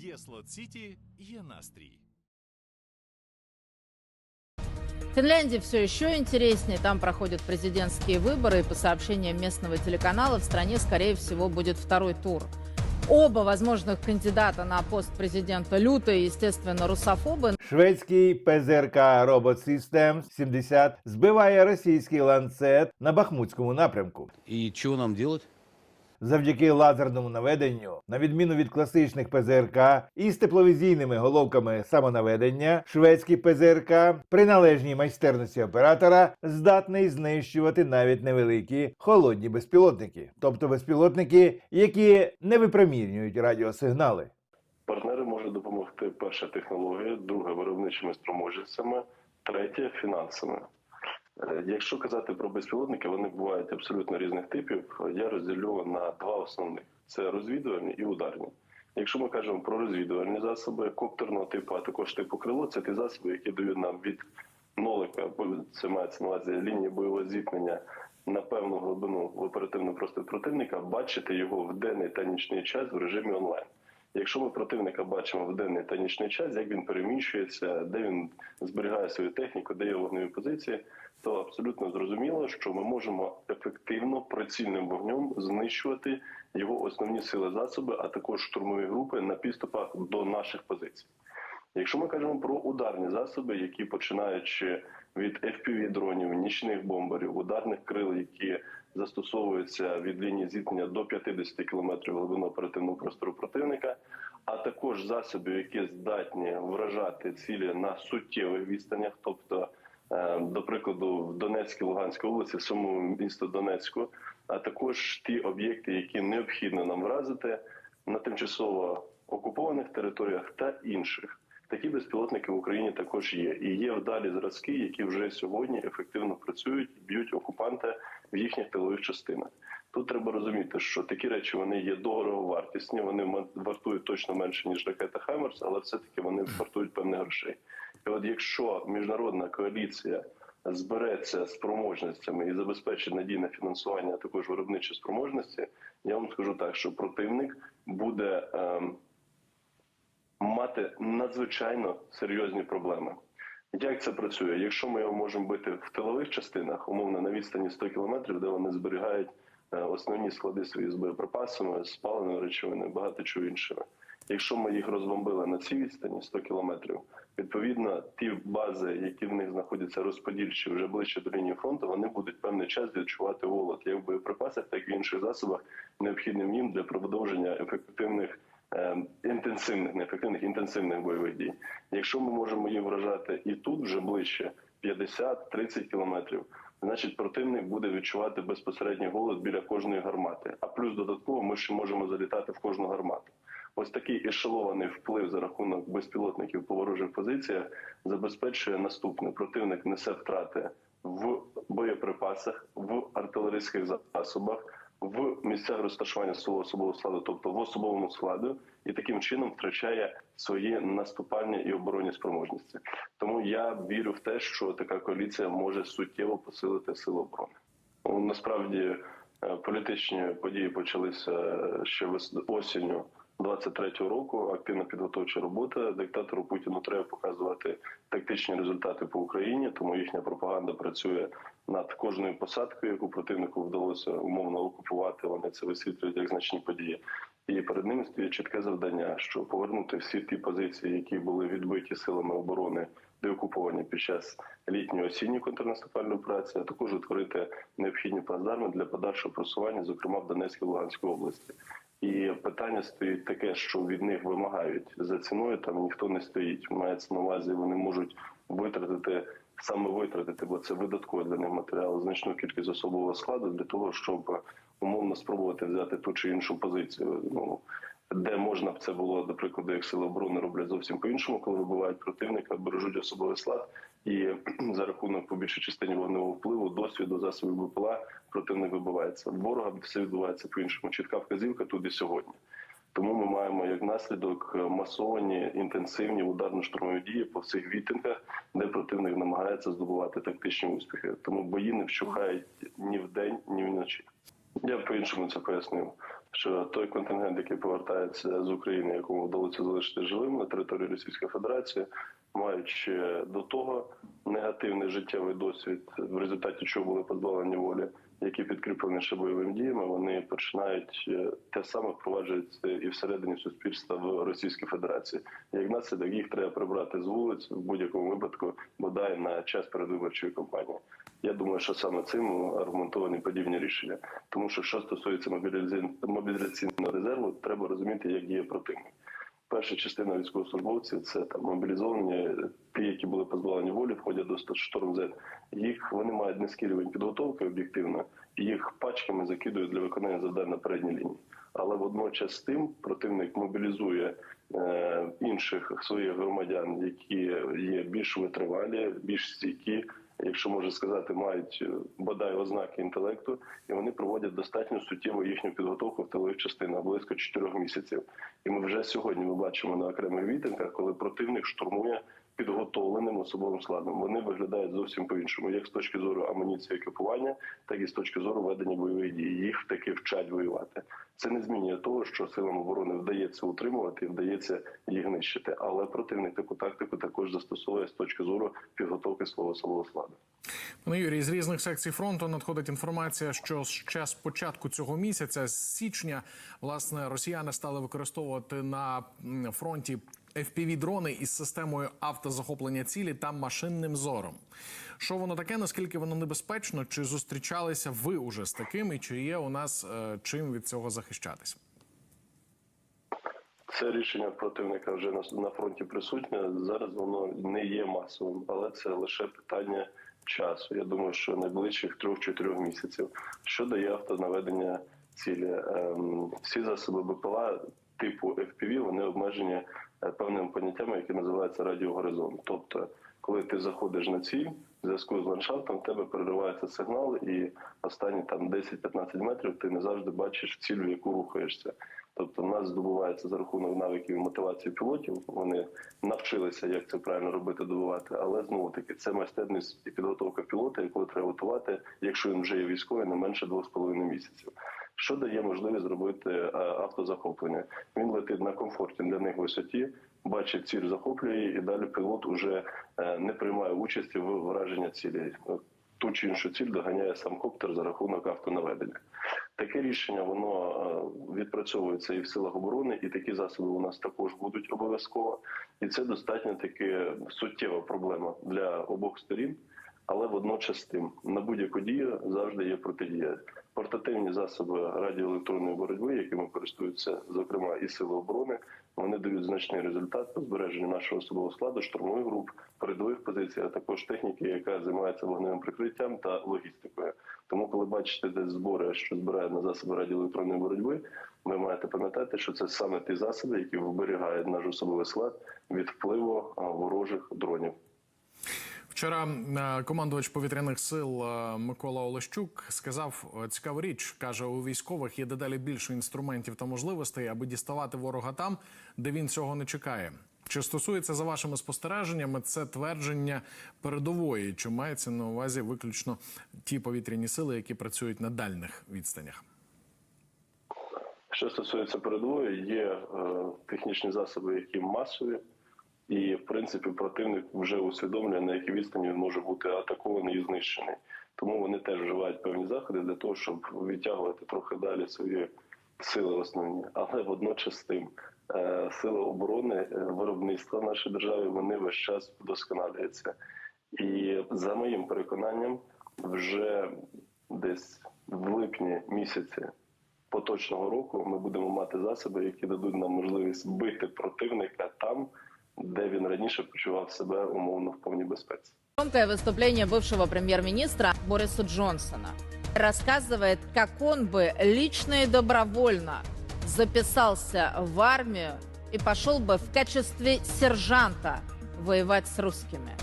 Є Слот Сіті, є настрій. В Финляндии все еще интереснее. Там проходят президентские выборы, и по сообщениям местного телеканала в стране, скорее всего, будет второй тур. Оба возможных кандидата на пост президента люто и, естественно, русофобы. Шведський ПЗРК Robot Systems 70 збиває російський ланцет на Бахмутському напрямку. И чего нам делать? Завдяки лазерному наведенню, на відміну від класичних ПЗРК із тепловізійними головками самонаведення, шведський ПЗРК при належній майстерності оператора здатний знищувати навіть невеликі холодні безпілотники, тобто безпілотники, які не випромінюють радіосигнали. Партнери можуть допомогти перша технологія, друге виробничими спроможностями, третє фінансами. Е, Якщо казати про безпілотники, вони бувають абсолютно різних типів. Я розділю на два основних: це розвідувальні і ударні. Якщо ми кажемо про розвідувальні засоби коптерного типу, а також типу крило, це ті засоби, які дають нам від нолика, це мається на увазі лінії бойового зіткнення на певну глибину в оперативну простір противника, бачити його в денний та нічний час в режимі онлайн. Якщо ми противника бачимо в денний та нічний час, як він переміщується, де він зберігає свою техніку, де є вогневі позиції, то абсолютно зрозуміло, що ми можемо ефективно прицільним вогнем знищувати його основні сили засоби, а також штурмові групи на підступах до наших позицій. Якщо ми кажемо про ударні засоби, які починаючи від fpv дронів, нічних бомберів, ударних крил, які застосовуються від лінії зіткнення до 50 км глибину оперативного простору противника, а також засобів, які здатні вражати цілі на суттєвих відстанях, тобто До прикладу, в Донецькій Луганській області, в самому місто Донецьку, а також ті об'єкти, які необхідно нам вразити на тимчасово окупованих територіях та інших. Такі безпілотники в Україні також є. І є вдалі зразки, які вже сьогодні ефективно працюють, б'ють окупанта в їхніх тилових частинах. Тут треба розуміти, що такі речі вони є дороговартісні, вони вартують точно менше ніж ракета Хаймерс, але все таки вони вартують певних грошей. І от якщо міжнародна коаліція збереться спроможностями і забезпечить надійне фінансування, також виробничі спроможності, я вам скажу так, що противник буде ем, мати надзвичайно серйозні проблеми. Як це працює? Якщо ми його можемо бити в тилових частинах, умовно на відстані 100 кілометрів, де вони зберігають е, основні склади свої з боєприпасами, з паливними речовинами, багато чого іншого. Якщо ми їх розбомбили на цій відстані 100 кілометрів, відповідно ті бази, які в них знаходяться розподільчі вже ближче до лінії фронту, вони будуть певний час відчувати голод як в боєприпасах, так і в інших засобах, необхідним їм для продовження ефективних е, інтенсивних, не ефективних інтенсивних бойових дій. Якщо ми можемо їх вражати і тут вже ближче 50-30 кілометрів. Значить, противник буде відчувати безпосередній голод біля кожної гармати. А плюс додатково ми ще можемо залітати в кожну гармату. Ось такий ешелований вплив за рахунок безпілотників по ворожих позиціях забезпечує наступне: противник несе втрати в боєприпасах, в артилерійських засобах, в місцях розташування свого особового складу, тобто в особовому складу, і таким чином втрачає свої наступальні і оборонні спроможності. Тому я вірю в те, що така коаліція може суттєво посилити силу оборони. Ну, Насправді е, політичні події почалися ще осінню 23-го року. Активна підготовча робота. Диктатору Путіну треба показувати тактичні результати по Україні, тому їхня пропаганда працює над кожною посадкою, яку противнику вдалося умовно окупувати. Вони це висвітлюють як значні події. І перед ними стоїть чітке завдання, що повернути всі ті позиції, які були відбиті силами оборони, деокуповані під час літньої осінньої контрнаступальної операції, а також утворити необхідні плацдарми для подальшого просування, зокрема в Донецькій та Луганській області. І питання стоїть таке, що від них вимагають за ціною. Там ніхто не стоїть. Мається на увазі, вони можуть витратити саме витратити, бо це видатково для них матеріал, значну кількість особового складу для того, щоб умовно спробувати взяти ту чи іншу позицію. Ну де можна б це було, до прикладу, як сили оборони роблять зовсім по-іншому, коли вибивають противника, бережуть особовий склад, і за рахунок по більшій частині вогневого впливу, досвіду, засобів БПЛА противник вибивається. Ворога все відбувається по-іншому. Чітка вказівка тут і сьогодні. Тому ми маємо як наслідок масовані інтенсивні ударно-штурмові дії по всіх відтинках, де противник намагається здобувати тактичні успіхи. Тому бої не вщухають ні вдень, ні вночі. Я б по-іншому це пояснив. Що той контингент, який повертається з України, якому вдалося залишити живим на території Російської Федерації, маючи до того негативний життєвий досвід, в результаті чого були позбавлені волі, які підкріплені ще бойовими діями, вони починають е, те саме впроваджують і всередині суспільства в Російській Федерації. Як наслідок їх треба прибрати з вулиць в будь-якому випадку, бодай на час передвиборчої кампанії. Я думаю, що саме цим аргументовані подібні рішення. Тому що що стосується мобілізаційн- мобілізаційного резерву, треба розуміти, як діє противник. Перша частина військовослужбовців це там мобілізовані, ті, які були позбавлені волі, входять до шторм Z. Їх вони мають низький рівень підготовки об'єктивно, і їх пачками закидують для виконання завдань на передній лінії. Але водночас з тим противник мобілізує е, інших своїх громадян, які є більш витривалі, більш стійкі, якщо можна сказати, мають е, бодай ознаки інтелекту, і вони проводять достатньо суттєву їхню підготовку в тилових частинах близько 4 місяців. І ми вже сьогодні ми бачимо на окремих мітингах, коли противник штурмує підготовленим особовим складом. Вони виглядають зовсім по-іншому, як з точки зору амуніції екіпування, так і з точки зору ведення бойових дій. Їх таки вчать воювати. Це не змінює того, що силам оборони вдається утримувати і вдається їх нищити. Але противник таку тактику також застосовує з точки зору підготовки свого особового складу. Пане Юрій, з різних секцій фронту надходить інформація, що ще з початку цього місяця, з січня, власне, росіяни стали використовувати на фронті fpv дрони із системою автозахоплення цілі та машинним зором. Що воно таке? Наскільки воно небезпечно? Чи зустрічалися ви уже з таким? І чи є у нас е, чим від цього захищатися? Це рішення противника вже на, фронті присутнє. Зараз воно не є масовим, але це лише питання часу. Я думаю, що найближчих трьох-чотирьох місяців. Що дає автонаведення цілі? Ем, всі засоби БПЛА типу FPV, вони обмежені певними поняттями, які називаються радіогоризонт. Тобто, коли ти заходиш на ціль, в зв'язку з ландшафтом в тебе переривається сигнал, і останні там 10-15 метрів ти не завжди бачиш ціль, в яку рухаєшся. Тобто, в нас здобувається за рахунок навиків і мотивації пілотів. Вони навчилися, як це правильно робити, добувати. Але знову таки це майстерність і підготовка пілота, яку треба готувати, якщо він вже є військовий, не менше 2,5 місяців. Що дає можливість зробити е, автозахоплення? Він летить на комфортній для них висоті, бачить ціль, захоплює і далі пілот уже е, не приймає участі в враженні цілі. Ту чи іншу ціль доганяє сам коптер за рахунок автонаведення. Таке рішення воно е, відпрацьовується і в силах оборони, і такі засоби у нас також будуть обов'язково. І це достатньо таки суттєва проблема для обох сторін. Але водночас тим на будь-яку дію завжди є протидія. Портативні засоби радіоелектронної боротьби, якими користуються зокрема і сили оборони, вони дають значний результат по збереженню нашого особового складу, штурмових груп, передових позицій, а також техніки, яка займається вогневим прикриттям та логістикою. Тому, коли бачите десь збори, що збирають на засоби радіоелектронної боротьби, ви маєте пам'ятати, що це саме ті засоби, які вберігають наш особовий склад від впливу ворожих дронів. Вчора е, командувач повітряних сил е, Микола Олещук сказав цікаву річ. каже, у військових є дедалі більше інструментів та можливостей, аби діставати ворога там, де він цього не чекає. Чи стосується за вашими спостереженнями це твердження передової? Чи мається на увазі виключно ті повітряні сили, які працюють на дальних відстанях? Що стосується передової, є е, технічні засоби, які масові, і в принципі противник вже усвідомлює, на якій відстані він може бути атакований і знищений. Тому вони теж вживають певні заходи для того, щоб відтягувати трохи далі свої сили основні. Але водночас тим е, сили оборони, е, виробництва нашої держави вони весь час вдосконалюються. І за моїм переконанням, вже десь в липні місяці поточного року ми будемо мати засоби, які дадуть нам можливість бити противника там, де він раніше почував себе умовно в повній безпеці. Громкое выступление бывшего премьер-министра Бориса Джонсона. Рассказывает, как он бы лично и добровольно записался в армию и пошел бы в качестве сержанта воевать с русскими.